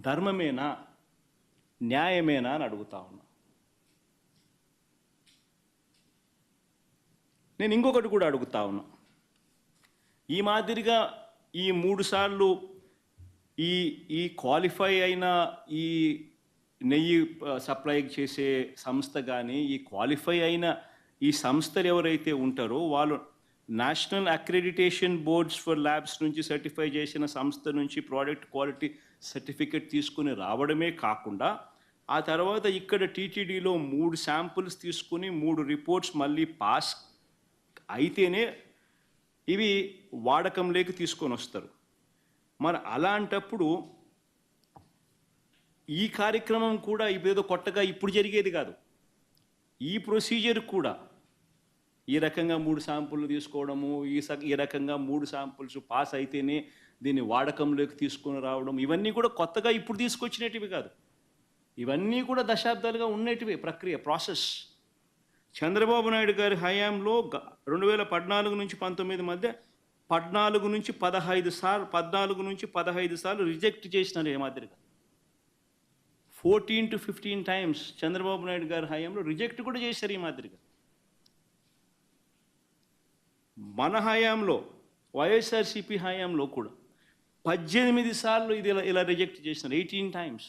ధర్మమేనా? న్యాయమేనా అని అడుగుతా ఉన్నా. నేను ఇంకొకటి కూడా అడుగుతా ఉన్నా. ఈ మాదిరిగా ఈ మూడు సార్లు ఈ ఈ క్వాలిఫై అయిన ఈ నెయ్యి సప్లై చేసే సంస్థ కానీ ఈ క్వాలిఫై అయిన ఈ సంస్థలు ఎవరైతే ఉంటారో వాళ్ళు national accreditation boards for labs నుంచి సర్టిఫై చేసిన సంస్థ నుంచి ప్రోడక్ట్ క్వాలిటీ సర్టిఫికెట్ తీసుకుని రావడమే కాకుండా ఆ తర్వాత ఇక్కడ టీటీడీలో మూడు శాంపుల్స్ తీసుకుని మూడు రిపోర్ట్స్ మళ్ళీ పాస్ అయితేనే ఇవి వాడకంలోకి తీసుకొని వస్తారు. మరి అలాంటప్పుడు ఈ కార్యక్రమం కూడా ఇదేదో కొత్తగా ఇప్పుడు జరిగేది కాదు. ఈ ప్రొసీజర్ కూడా ఈ రకంగా మూడు శాంపుల్లు తీసుకోవడము ఈ స ఈ రకంగా మూడు శాంపుల్స్ పాస్ అయితేనే దీన్ని వాడకంలోకి తీసుకొని రావడం ఇవన్నీ కూడా కొత్తగా ఇప్పుడు తీసుకొచ్చినటివి కాదు. ఇవన్నీ కూడా దశాబ్దాలుగా ఉన్నటివి ప్రక్రియ ప్రాసెస్. చంద్రబాబు నాయుడు గారి హయాంలో రెండు వేల పద్నాలుగు నుంచి పంతొమ్మిది మధ్య పద్నాలుగు నుంచి పదహైదు సార్లు పద్నాలుగు నుంచి పదహైదు సార్లు రిజెక్ట్ చేసినారు ఏ మాదిరిగా. Fourteen to fifteen times Chandrababu Naidu గారి హయాంలో రిజెక్ట్ కూడా చేశారు ఈ మాదిరిగా. మన హయాంలో వైఎస్ఆర్సిపి హయాంలో కూడా పద్దెనిమిది సార్లు ఇది ఇలా ఇలా రిజెక్ట్ చేసినారు ఎయిటీన్ టైమ్స్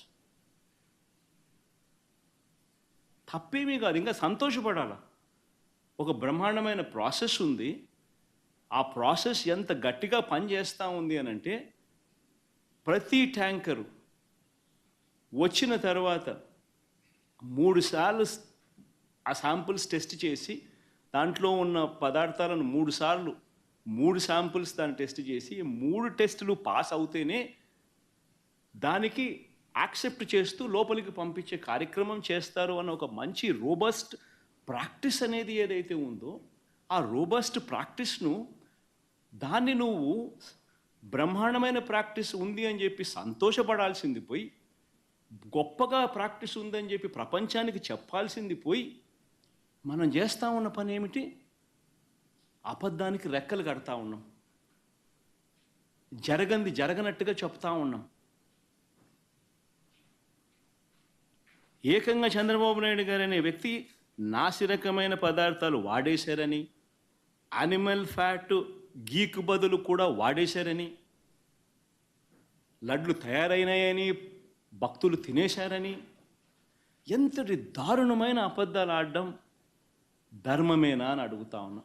తప్పేమీ కాదు ఇంకా సంతోషపడాలా. ఒక బ్రహ్మాండమైన ప్రాసెస్ ఉంది. ఆ ప్రాసెస్ ఎంత గట్టిగా పనిచేస్తూ ఉంది అని అంటే ప్రతి ట్యాంకరు వచ్చిన తర్వాత మూడు సార్లు ఆ శాంపుల్స్ టెస్ట్ చేసి దాంట్లో ఉన్న పదార్థాలను మూడు సార్లు మూడు శాంపుల్స్ దాన్ని టెస్ట్ చేసి మూడు టెస్టులు పాస్ అవుతేనే దానికి యాక్సెప్ట్ చేస్తూ లోపలికి పంపించే కార్యక్రమం చేస్తారు అన్న ఒక మంచి రోబస్ట్ ప్రాక్టీస్ అనేది ఏదైతే ఉందో ఆ రోబస్ట్ ప్రాక్టీస్ను దాన్ని నువ్వు బ్రహ్మాండమైన ప్రాక్టీస్ ఉంది అని చెప్పి సంతోషపడాల్సింది పోయి గొప్పగా ప్రాక్టీస్ ఉందని చెప్పి ప్రపంచానికి చెప్పాల్సింది పోయి మనం చేస్తా ఉన్న పని ఏమిటి? అబద్ధానికి రెక్కలు కడతా ఉన్నాం. జరగంది జరగనట్టుగా చెప్తా ఉన్నాం. ఏకంగా చంద్రబాబు నాయుడు గారు అనే వ్యక్తి నాసిరకమైన పదార్థాలు వాడేశారని అనిమల్ ఫ్యాట్ గీకు బదులు కూడా వాడేశారని లడ్లు తయారైనాయని భక్తులు తినేశారని ఎంతటి దారుణమైన అబద్ధాలు ఆడడం ధర్మమేనా అని అడుగుతా ఉన్నా.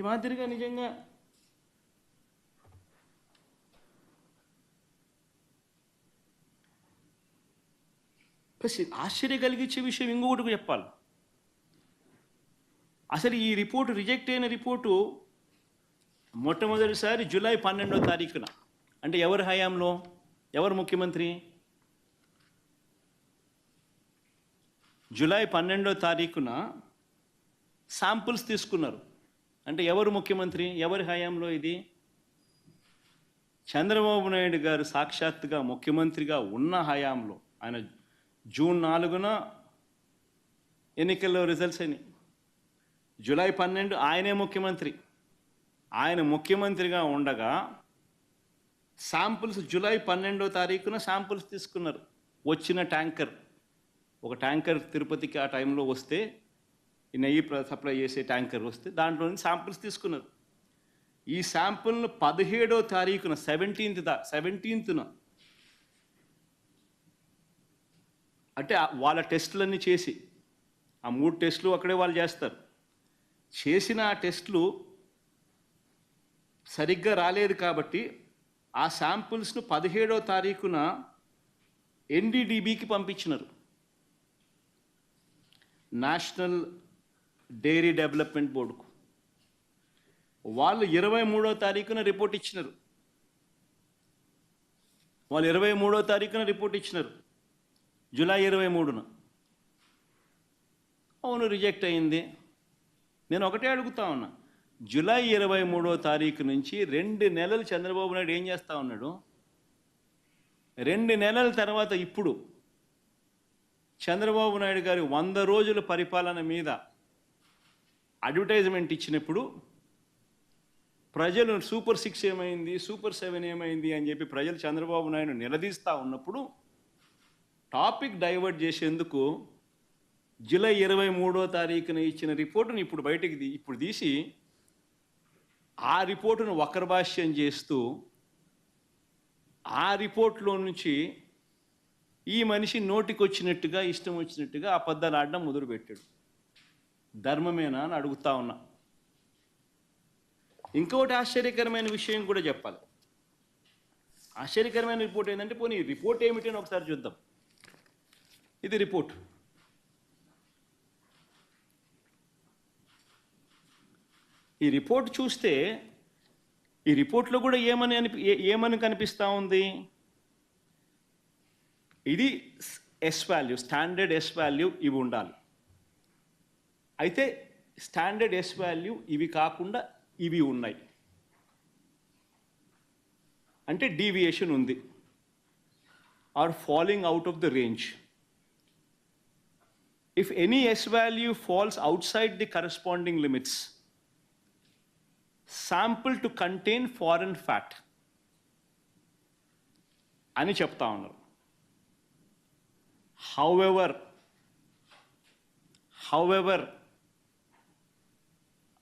ఈ మాదిరిగా నిజంగా ప్లస్ ఆశ్చర్య కలిగించే విషయం ఇంకొకటి చెప్పాలి. అసలు ఈ రిపోర్టు రిజెక్ట్ అయిన రిపోర్టు మొట్టమొదటిసారి జూలై పన్నెండో తారీఖున. అంటే ఎవరి హయాంలో? ఎవరు ముఖ్యమంత్రి? జూలై పన్నెండో తారీఖున శాంపుల్స్ తీసుకున్నారు. అంటే ఎవరు ముఖ్యమంత్రి? ఎవరి హయాంలో ఇది? చంద్రబాబు నాయుడు గారు సాక్షాత్తుగా ముఖ్యమంత్రిగా ఉన్న హయాంలో ఆయన జూన్ నాలుగున ఎన్నికల్లో రిజల్ట్స్ అయినాయి. జూలై పన్నెండు ఆయనే ముఖ్యమంత్రి. ఆయన ముఖ్యమంత్రిగా ఉండగా శాంపుల్స్ జూలై పన్నెండో తారీఖున శాంపుల్స్ తీసుకున్నారు. వచ్చిన ట్యాంకర్. ఒక ట్యాంకర్ తిరుపతికి ఆ టైంలో వస్తే ఈ నెయ్యి ప్ర- సప్లై చేసే ట్యాంకర్ వస్తే దాంట్లో నుంచి శాంపుల్స్ తీసుకున్నారు. ఈ శాంపుల్ను పదిహేడో తారీఖున సెవెంటీన్త్ దా సెవెంటీన్త్న అంటే వాళ్ళ టెస్టులన్నీ చేసి ఆ మూడు టెస్టులు అక్కడే వాళ్ళు చేస్తారు. చేసిన ఆ టెస్టులు సరిగ్గా రాలేదు కాబట్టి ఆ శాంపుల్స్ను పదిహేడో తారీఖున ఎన్డీడీబీకి పంపించినారు. నేషనల్ డైరీ డెవలప్మెంట్ బోర్డుకు. వాళ్ళు ఇరవై మూడో తారీఖున రిపోర్ట్ ఇచ్చినారు. వాళ్ళు ఇరవై మూడో తారీఖున రిపోర్ట్ ఇచ్చినారు. జూలై ఇరవై మూడున. అవును రిజెక్ట్ అయింది. నేను ఒకటే అడుగుతా ఉన్నా. జూలై ఇరవై మూడో తారీఖు నుంచి రెండు నెలలు చంద్రబాబు నాయుడు ఏం చేస్తూ ఉన్నాడు? రెండు నెలల తర్వాత ఇప్పుడు చంద్రబాబు నాయుడు గారి వంద రోజుల పరిపాలన మీద అడ్వర్టైజ్మెంట్ ఇచ్చినప్పుడు ప్రజలు సూపర్ సిక్స్ ఏమైంది సూపర్ సెవెన్ ఏమైంది అని చెప్పి ప్రజలు చంద్రబాబు నాయుడు నిలదీస్తూ ఉన్నప్పుడు టాపిక్ డైవర్ట్ చేసేందుకు జూలై ఇరవై మూడో తారీఖున ఇచ్చిన రిపోర్టును ఇప్పుడు బయటకు ఇప్పుడు తీసి ఆ రిపోర్టును వక్రభాష్యం చేస్తూ ఆ రిపోర్ట్లో నుంచి ఈ మనిషి నోటికి వచ్చినట్టుగా ఇష్టం వచ్చినట్టుగా అబద్ధాలు ఆడడం మొదలుపెట్టాడు. ధర్మమేనా అని అడుగుతా ఉన్నా. ఇంకొకటి ఆశ్చర్యకరమైన విషయం కూడా చెప్పాలి. ఆశ్చర్యకరమైన రిపోర్ట్ ఏంటంటే పోనీ ఈ రిపోర్ట్ ఏమిటి అని ఒకసారి చూద్దాం. ఇది రిపోర్ట్. ఈ రిపోర్ట్ చూస్తే ఈ రిపోర్ట్లో కూడా ఏమని అనిపి ఏమని కనిపిస్తూ ఉంది? ఇది S value standard S value ఇవి ఉండాలి. అయితే స్టాండర్డ్ ఎస్ వాల్యూ ఇవి కాకుండా ఇవి ఉన్నాయి. అంటే డీవియేషన్ ఉంది. Or falling out of the range. If any S value falls outside the corresponding limits sample to contain foreign fat అని చెప్తా ఉన్నారు. However however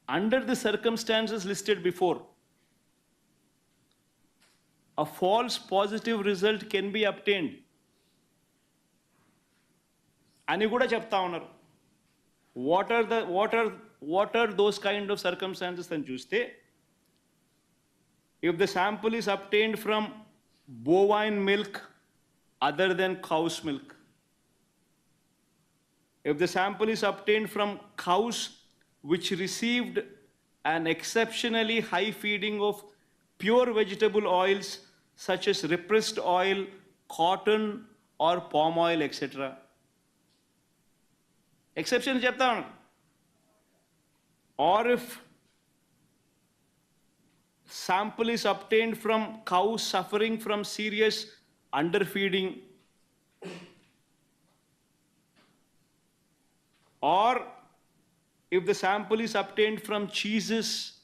under the circumstances listed before, a false positive result can be obtained. అని కూడా చెప్తా ఉన్నారు what are the what are what are those kind of circumstances అని చూస్తే if the sample is obtained from bovine milk other than cow's milk if the sample is obtained from cows which received an exceptionally high feeding of pure vegetable oils such as repressed oil, cotton, or palm oil, etc. Exception చెప్తా ఉన్నాను. Or if sample is obtained from cows suffering from serious underfeeding or if the sample is obtained from cheeses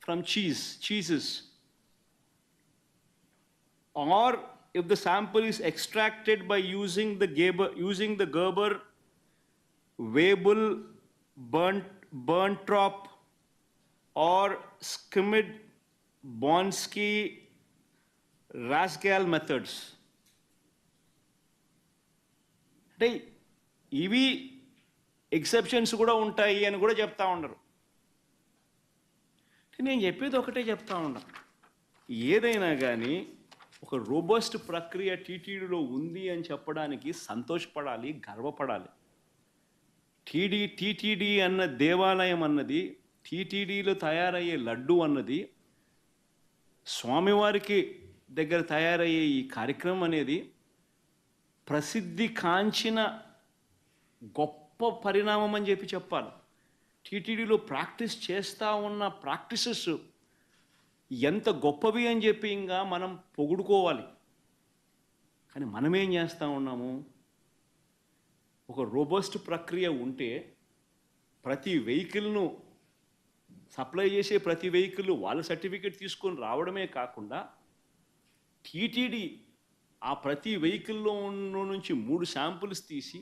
from cheese cheeses or if the sample is extracted by using the Gerber, using the Gerber, Weibull, Burnt, Burntrop, or Skimmed, Bonsky, Rascal methods. అంటే ఇవి exceptions కూడా ఉంటాయి అని కూడా చెప్తా ఉండరు. నేను చెప్పేది ఒకటే చెప్తా ఉన్నా. ఏదైనా కానీ ఒక రోబస్ట్ ప్రక్రియ టీటీడీలో ఉంది అని చెప్పడానికి సంతోషపడాలి గర్వపడాలి. టీడీ టీటీడీ అన్న దేవాలయం అన్నది టీటీడీలో తయారయ్యే లడ్డు అన్నది స్వామివారికి దగ్గర తయారయ్యే ఈ కార్యక్రమం అనేది ప్రసిద్ధి కాంచిన గొప్ప గొప్ప పరిణామం అని చెప్పి చెప్పాలి. టీటీడీలో ప్రాక్టీస్ చేస్తూ ఉన్న ప్రాక్టీసెస్ ఎంత గొప్పవి అని చెప్పి ఇంకా మనం పొగుడుకోవాలి. కానీ మనమేం చేస్తూ ఉన్నాము? ఒక రోబస్ట్ ప్రక్రియ ఉంటే ప్రతి వెహికల్ను సప్లై చేసే ప్రతి వెహికల్ వాళ్ళ సర్టిఫికేట్ తీసుకొని రావడమే కాకుండా టీటీడీ ఆ ప్రతి వెహికల్లో ఉన్న నుంచి మూడు శాంపుల్స్ తీసి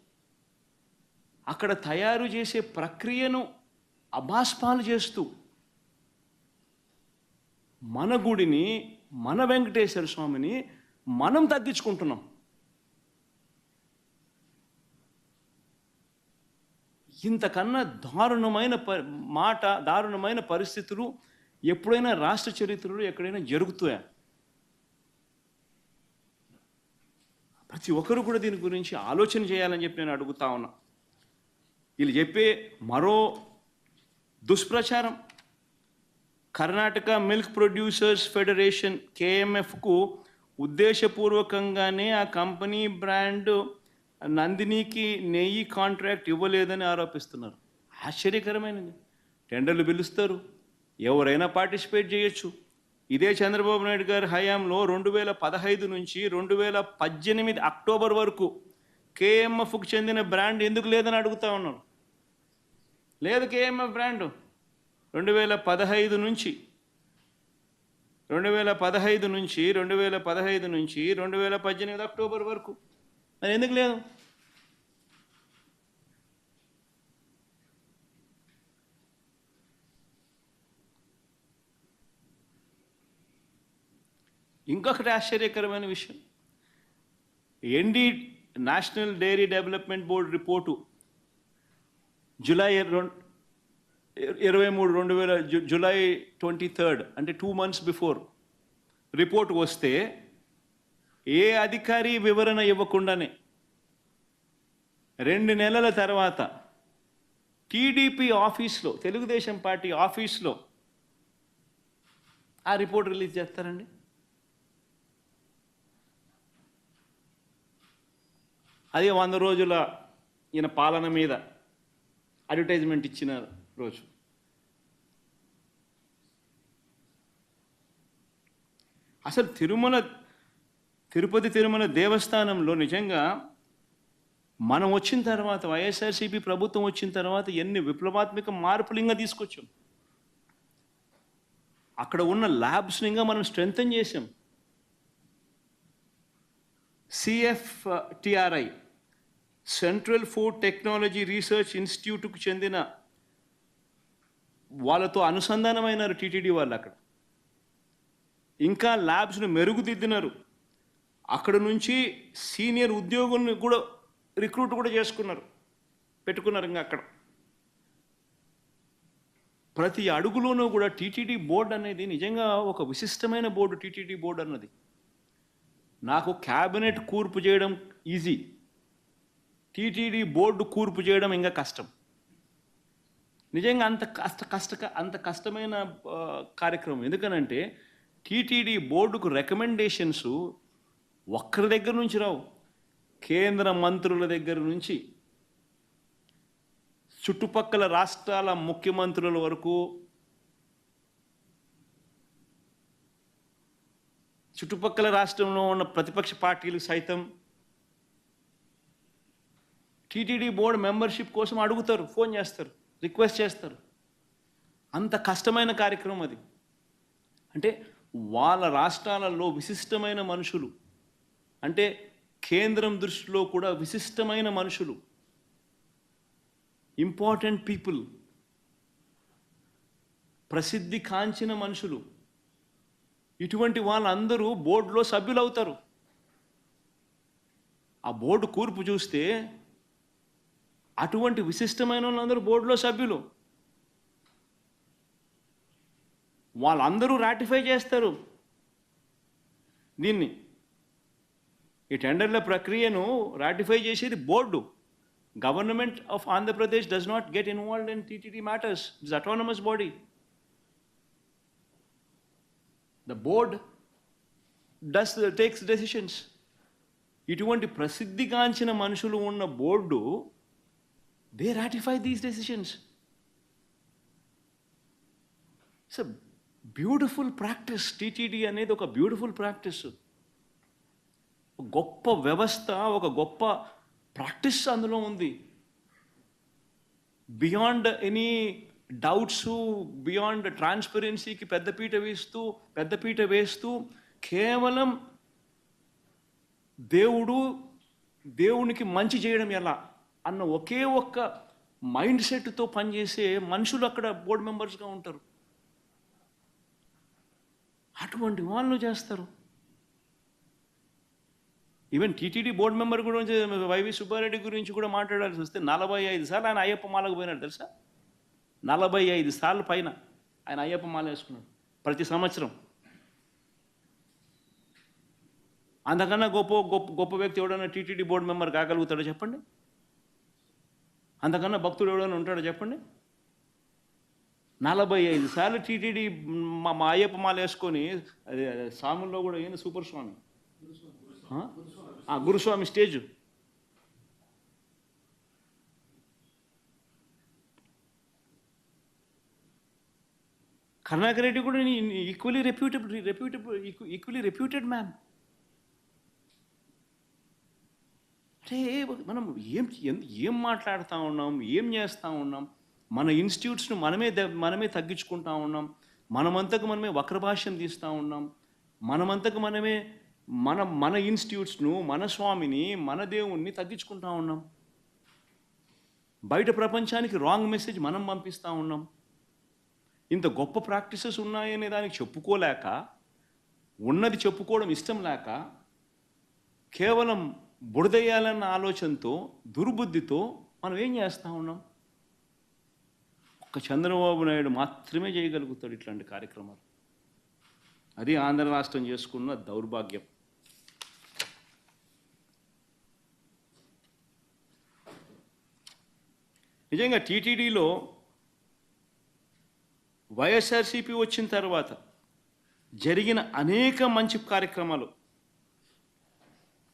అక్కడ తయారు చేసే ప్రక్రియను అభాస్పాలు చేస్తూ మన గుడిని మన వెంకటేశ్వర స్వామిని మనం తగ్గించుకుంటున్నాం. ఇంతకన్నా దారుణమైన ప మాట దారుణమైన పరిస్థితులు ఎప్పుడైనా రాష్ట్ర చరిత్రలో ఎక్కడైనా జరుగుతాయా? ప్రతి ఒక్కరు కూడా దీని గురించి ఆలోచన చేయాలని చెప్పి నేను అడుగుతా ఉన్నా. వీళ్ళు చెప్పే మరో దుష్ప్రచారం. కర్ణాటక మిల్క్ ప్రొడ్యూసర్స్ ఫెడరేషన్ కేఎంఎఫ్కు ఉద్దేశపూర్వకంగానే ఆ కంపెనీ బ్రాండ్ నందినికి నెయ్యి కాంట్రాక్ట్ ఇవ్వలేదని ఆరోపిస్తున్నారు. ఆశ్చర్యకరమైనది. టెండర్లు పిలుస్తారు. ఎవరైనా పార్టిసిపేట్ చేయొచ్చు. ఇదే చంద్రబాబు నాయుడు గారి హయాంలో రెండు వేల పదహైదు నుంచి రెండు వేల పద్దెనిమిది అక్టోబర్ వరకు కేఎంఎఫ్కు చెందిన బ్రాండ్ ఎందుకు లేదని అడుగుతా ఉన్నారు లేదు కేఎంఎఫ్ బ్రాండు. రెండు వేల పదహైదు నుంచి రెండు వేల పదహైదు నుంచి రెండు వేల పదహైదు నుంచి రెండు వేల పద్దెనిమిది అక్టోబర్ వరకు. మరి ఎందుకు లేదు? ఇంకొకటి ఆశ్చర్యకరమైన విషయం. ND national dairy development board report July రెండు ఇరవై మూడు రెండు వేల జు- జూలై ట్వంటీ థర్డ్ అంటే టూ మంత్స్ బిఫోర్ రిపోర్ట్ వస్తే ఏ అధికారి వివరణ ఇవ్వకుండానే రెండు నెలల తర్వాత టీడీపీ ఆఫీస్లో తెలుగుదేశం పార్టీ ఆఫీస్లో ఆ రిపోర్ట్ రిలీజ్ చేస్తారండి. అదే వంద రోజుల ఈయన పాలన మీద అడ్వర్టైజ్మెంట్ ఇచ్చిన రోజు. అసలు తిరుమల తిరుపతి తిరుమల దేవస్థానంలో నిజంగా మనం వచ్చిన తర్వాత వైఎస్ఆర్సీపీ ప్రభుత్వం వచ్చిన తర్వాత ఎన్ని విప్లవాత్మక మార్పులు ఇంకా తీసుకొచ్చాం. అక్కడ ఉన్న ల్యాబ్స్ని ఇంకా మనం స్ట్రెంగ్తన్ చేసాం CF TRI central food technology research ఇన్స్టిట్యూట్కు చెందిన వాళ్ళతో అనుసంధానమైనారు టీటీడీ వాళ్ళు అక్కడ. ఇంకా ల్యాబ్స్ను మెరుగుదిద్దినారు. అక్కడ నుంచి సీనియర్ ఉద్యోగుల్ని కూడా రిక్రూట్ కూడా చేసుకున్నారు. పెట్టుకున్నారు ఇంకా అక్కడ. ప్రతి అడుగులోనూ కూడా టీటీడీ బోర్డు అనేది నిజంగా ఒక విశిష్టమైన బోర్డు టీటీడీ బోర్డు అన్నది. నాకు క్యాబినెట్ కూర్పు చేయడం ఈజీ. టీటీడీ బోర్డు కూర్పు చేయడం ఇంకా కష్టం. నిజంగా అంత కష్ట కష్ట అంత కష్టమైన కార్యక్రమం. ఎందుకనంటే టీటీడీ బోర్డుకు రికమెండేషన్స్ ఒక్కరి దగ్గర నుంచి రావు. కేంద్ర మంత్రుల దగ్గర నుంచి. చుట్టుపక్కల రాష్ట్రాల ముఖ్యమంత్రుల వరకు. చుట్టుపక్కల రాష్ట్రంలో ఉన్న ప్రతిపక్ష పార్టీలు సైతం టీటీడీ బోర్డు మెంబర్షిప్ కోసం అడుగుతారు ఫోన్ చేస్తారు రిక్వెస్ట్ చేస్తారు. అంత కష్టమైన కార్యక్రమం అది. అంటే వాళ్ళ రాష్ట్రాలలో విశిష్టమైన మనుషులు. అంటే కేంద్రం దృష్టిలో కూడా విశిష్టమైన మనుషులు. Important people. ప్రసిద్ధి కాంచిన మనుషులు. ఇటువంటి వాళ్ళందరూ బోర్డులో సభ్యులు అవుతారు ఆ బోర్డు కూర్పు చూస్తే అటువంటి విశిష్టమైన వాళ్ళందరూ బోర్డులో సభ్యులు. వాళ్ళందరూ రాటిఫై చేస్తారు. దీన్ని. ఈ టెండర్ల ప్రక్రియను రాటిఫై చేసేది board. Government of Andhra Pradesh does not get involved in TTD matters it's autonomous body the board does takes decisions ఇటువంటి ప్రసిద్ధిగాంచిన మనుషులు ఉన్న board they ratify these decisions it's beautiful practice TTD అనేది ఒక బ్యూటిఫుల్ ప్రాక్టీస్ గొప్ప వ్యవస్థ ఒక గొప్ప ప్రాక్టీస్ అందులో ఉంది. బియాండ్ ఎనీ డౌట్స్ బియాండ్ ట్రాన్స్పరెన్సీకి పెద్దపీట వేస్తూ పెద్దపీట వేస్తూ కేవలం దేవుడు దేవునికి మంచి చేయడం ఎలా? అన్న ఒకే ఒక్క మైండ్ సెట్తో పనిచేసే మనుషులు అక్కడ బోర్డు మెంబర్స్గా ఉంటారు. అటువంటి వాళ్ళు చేస్తారు. ఈవెన్ టీటీడీ బోర్డు మెంబర్ గురించి వైవి సుబ్బారెడ్డి గురించి కూడా మాట్లాడాల్సి వస్తే నలభై ఐదు సార్లు ఆయన అయ్యప్ప మాలకు పోయినాడు తెలుసా? నలభై ఐదు సార్లు పైన ఆయన అయ్యప్ప మాల వేసుకున్నాడు ప్రతి సంవత్సరం. అంతకన్నా గొప్ప గొప్ప గొప్ప వ్యక్తి ఎవడన్నా టీటీడీ బోర్డు మెంబర్ కాగలుగుతాడో చెప్పండి? అంతకన్నా భక్తుడు ఎవడైనా ఉంటాడో చెప్పండి? నలభై ఐదు సార్లు టీటీడీ మా మా అయ్యప్ప మాల వేసుకొని అది సాముల్లో కూడా ఏంది సూపర్ స్వామి ఆ? గురుస్వామి స్టేజ్. కర్ణాకర్ రెడ్డి కూడా equally reputable reputable equally reputed man అంటే మనం ఏం ఏం మాట్లాడుతూ ఉన్నాం ఏం చేస్తూ ఉన్నాం? మన ఇన్స్టిట్యూట్స్ను మనమే మనమే తగ్గించుకుంటా ఉన్నాం. మనమంతకు మనమే వక్రభాష్యం తీస్తూ ఉన్నాం. మనమంతకు మనమే మన మన ఇన్స్టిట్యూట్స్ను మన స్వామిని మన దేవుణ్ణి తగ్గించుకుంటా ఉన్నాం. బయట ప్రపంచానికి రాంగ్ మెసేజ్ మనం పంపిస్తూ ఉన్నాం. ఇంత గొప్ప ప్రాక్టీసెస్ ఉన్నాయనే దానికి చెప్పుకోలేక ఉన్నది చెప్పుకోవడం ఇష్టం లేక కేవలం బుడదేయాలన్న ఆలోచనతో దుర్బుద్ధితో మనం ఏం చేస్తూ ఉన్నాం? ఒక్క చంద్రబాబు నాయుడు మాత్రమే చేయగలుగుతాడు ఇట్లాంటి కార్యక్రమాలు. అది ఆంధ్ర రాష్ట్రం చేసుకున్న దౌర్భాగ్యం. నిజంగా టీటీడీలో వైఎస్ఆర్సీపీ వచ్చిన తర్వాత జరిగిన అనేక మంచి కార్యక్రమాలు.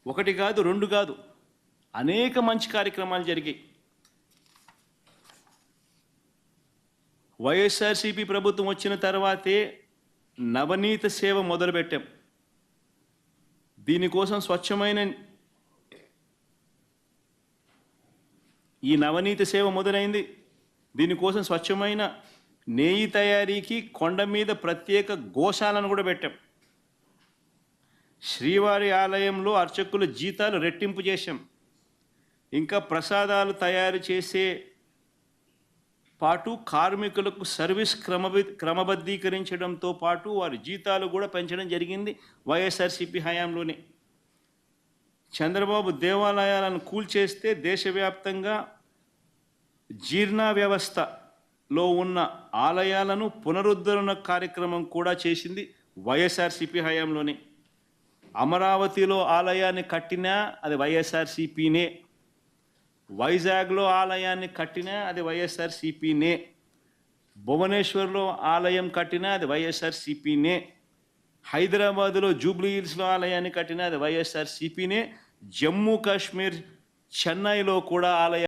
ఒకటి కాదు రెండు కాదు. అనేక మంచి కార్యక్రమాలు జరిగాయి. వైఎస్ఆర్సీపీ ప్రభుత్వం వచ్చిన తర్వాతే నవనీత సేవ మొదలుపెట్టాం. దీనికోసం స్వచ్ఛమైన ఈ నవనీత సేవ మొదలైంది. దీనికోసం స్వచ్ఛమైన నేయి తయారీకి కొండ మీద ప్రత్యేక గోశాలను కూడా పెట్టాం. శ్రీవారి ఆలయంలో అర్చకుల జీతాలు రెట్టింపు చేశాం. ఇంకా ప్రసాదాలు తయారు చేసే పాటు కార్మికులకు సర్వీస్ క్రమబి క్రమబద్ధీకరించడంతో పాటు వారి జీతాలు కూడా పెంచడం జరిగింది వైఎస్ఆర్సీపీ హయాంలోనే. చంద్రబాబు దేవాలయాలను కూల్చేస్తే దేశవ్యాప్తంగా జీర్ణ వ్యవస్థలో ఉన్న ఆలయాలను పునరుద్ధరణ కార్యక్రమం కూడా చేసింది వైఎస్ఆర్సీపీ హయాంలోనే. అమరావతిలో ఆలయాన్ని కట్టినా అది వైఎస్ఆర్సీపీనే. వైజాగ్లో ఆలయాన్ని కట్టినా అది వైఎస్ఆర్సిపినే. భువనేశ్వర్లో ఆలయం కట్టినా అది వైఎస్ఆర్సిపినే. హైదరాబాద్లో జూబ్లీ హిల్స్లో ఆలయాన్ని కట్టినా అది వైఎస్ఆర్సిపినే. జమ్మూ కాశ్మీర్ చెన్నైలో కూడా ఆలయం